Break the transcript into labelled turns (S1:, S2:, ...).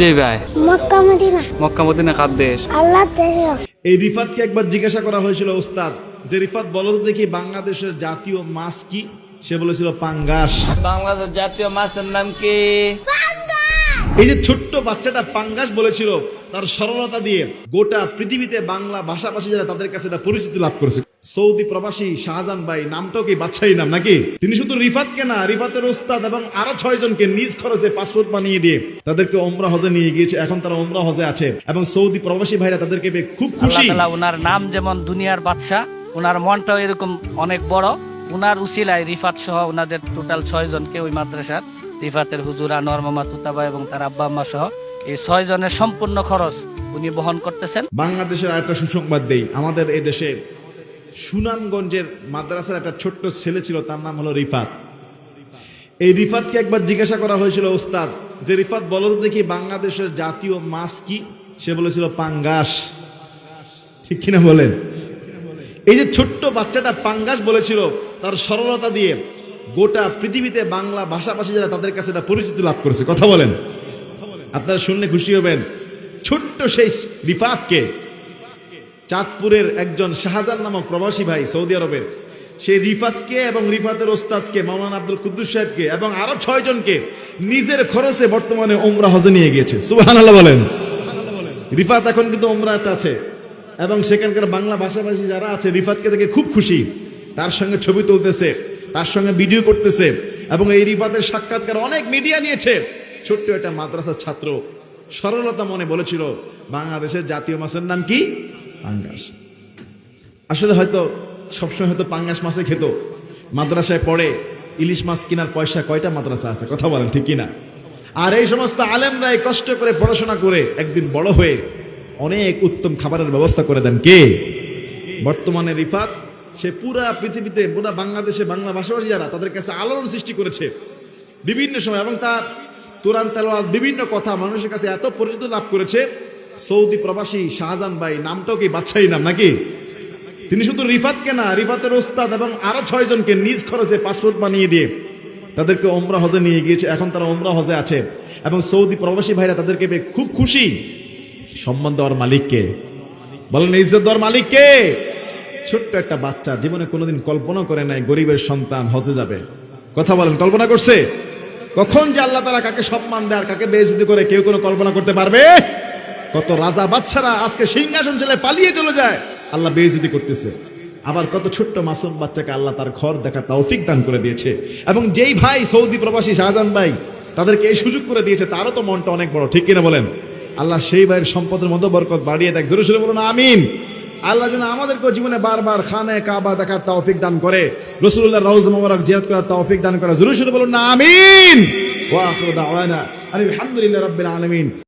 S1: যাই ভাই
S2: Mecca Medina.
S1: Mecca Medina কার দেশ?
S2: আল্লাহ দেশ।
S3: এই রিফাতকে একবার জিজ্ঞাসা করা হয়েছিল ওস্তাদ যে রিফাত বলো তো দেখি বাংলাদেশের জাতীয় মাছ কি? সে বলেছিল পাঙ্গাস।
S4: বাংলাদেশ জাতীয় মাছের নাম কি?
S3: এই যে ছোট্ট বাচ্চাটা পাঙ্গাস বলেছিল তার সরলতা দিয়ে গোটা পৃথিবীতে বাংলা ভাষাভাষী যারা তাদের কাছে এটা পরিচিতি লাভ করেছে। সৌদি প্রবাসী শাহজাহান ভাই নামটাও কি বাচ্চাই নাম নাকি? তিনি শুধু রিফাতকে না রিফাতের ওস্তাদ এবং আরও ছয় জনকে নিজ খরচে পাসপোর্ট বানিয়ে দিয়ে তাদেরকে ওমরা হজে নিয়ে গিয়েছে। এখন তারা ওমরা হজে আছে এবং সৌদি প্রবাসী ভাইরা তাদেরকে খুব খুশি।
S4: উনার নাম যেমন দুনিয়ার বাদশা উনার মনটাও এরকম অনেক বড়। উনার উসিলায় রিফাত সহ উনাদের টোটাল ছয় জনকে ওই মাদ্রাসার রিফাতের হুজুরা আনোয়ার মামা তুতাবা এবং তার আব্বা আম্মা সহ এই ছয় জনের সম্পূর্ণ খরচ উনি বহন করতেছেন।
S3: বাংলাদেশের আরেকটা সুসংবাদ দেই। আমাদের এই দেশে সুনামগঞ্জের মাদ্রাসার একটা ছোট্ট ছেলে ছিল, তার নাম হলো রিফাত। এই রিফাতকে একবার জিজ্ঞাসা করা হয়েছিল, ওস্তাদ, যে রিফাত বলো তো দেখি বাংলাদেশের জাতীয় মাছ কি? সে বলেছিল, পাঙ্গাস। ঠিক কিনা বলেন? এই যে ছোট্ট বাচ্চাটা পাঙ্গাস বলেছিল, তার সরলতা দিয়ে গোটা পৃথিবীতে বাংলা ভাষাভাষী যারা, তাদের কাছে এটা পরিচিতি লাভ করেছে। কথা বলেন। আপনারা শুনলে খুশি হবেন। ছোট্ট সেই রিফাতকে চাঁদপুরের একজন শাহজাহান নামক প্রবাসী ভাই সৌদি আরবের। সেই রিফাতকে এবং রিফাতের ওস্তাদকে, মাওলানা আব্দুল কুদ্দুস সাহেবকে এবং আরও ছয় জনকে নিজের খরচে বর্তমানে ওমরা হজে নিয়ে গিয়েছে। সুবাহান বলেন। রিফাত এখন কিন্তু ওমরাতে আছে এবং সেখানকার বাংলা ভাষাভাষী যারা আছে, রিফাতকে দেখে খুব খুশি। তার সঙ্গে ছবি তুলতেছে, তার সঙ্গে ভিডিও করতেছে এবং এই রিফাতের সাক্ষাৎকার অনেক মিডিয়া নিয়েছে। ছোট্ট একটা মাদ্রাসার ছাত্র সরলতা মনে বলেছিল, বাংলাদেশের জাতীয় মাছের নাম কি? পাঙ্গাস। আসলে হয়তো সবসময় হয়তো পাঙ্গাস মাছে খেত। মাদ্রাসায় পড়ে ইলিশ মাছ কেনার পয়সা কয়টা মাদ্রাসা আছে, কথা বলেন ঠিক কিনা? আর এই সমস্ত আলেমরা এই কষ্ট করে পড়াশোনা করে একদিন বড় হয়ে অনেক উত্তম খাবারের ব্যবস্থা করে দেন কে? বর্তমানে রিফাত, সে পুরা পৃথিবীতে, পুরা বাংলাদেশে, বাংলা ভাষাভাষী যারা, তাদের কাছে আলোড়ন সৃষ্টি করেছে। বিভিন্ন সময় এবং তার তুরান তেলোয়াত বিভিন্ন কথা মানুষের কাছে এত পরিচিত লাভ করেছে সৌদি প্রবাসী শাহজাহান ভাই, নামটাও কি বাদশাহী নাম নাকি? তিনি শুধু রিফাতকে না, রিফাতের ওস্তাদ এবং আরও ছয় জনকে নিজ খরচে পাসপোর্ট বানিয়ে দিয়ে তাদেরকে ওমরা হজে নিয়ে গিয়েছে। এখন তারা ওমরা হজে আছে এবং সৌদি প্রবাসী ভাইরা তাদেরকে খুব খুশি। সম্মান দেওয়ার মালিককে। বলেন, ইজ্জত দেওয়ার মালিককে? ছোট্ট একটা বাচ্চা, জীবনে কোনোদিন কল্পনা করে নাই গরিবের সন্তান হজে যাবে। কথা বলেন, কল্পনা করছে? কখন যে আল্লাহ তারা কাকে সম্মান দেয় আর কাকে বেইজ্জতি করে কেউ কোনো কল্পনা করতে পারবে? কত রাজা বাচ্চারা আজকে সিংহাসন ছেলে পালিয়ে চলে যায়। আল্লাহ বেইজ্জতি করতেছে। আবার কত ছোট্ট মাসুম বাচ্চাকে আল্লাহ তার ঘর দেখা তৌফিক দান করে দিয়েছে। এবং যেই ভাই সৌদি প্রবাসী শাহজাহান ভাই তাদেরকে এই সুযোগ করে দিয়েছে, তারও তো মনটা অনেক বড়। ঠিক কিনা বলেন? আল্লাহ সেই ভাইয়ের সম্পদের মতো বরকত বাড়িয়ে দেখ। জোরে সরে বলুন, আমিন। আল্লাহ যেন আমাদেরকে জীবনে বারবার খানে কাবা দেখার তৌফিক দান করে রসুল্লাহ রৌজ মোবারক জিয়াদ করার তৌফিক দান করে। জোরে সরে বলুন, আমিন। আলহামদুলিল্লাহ রাব্বিল আলামিন।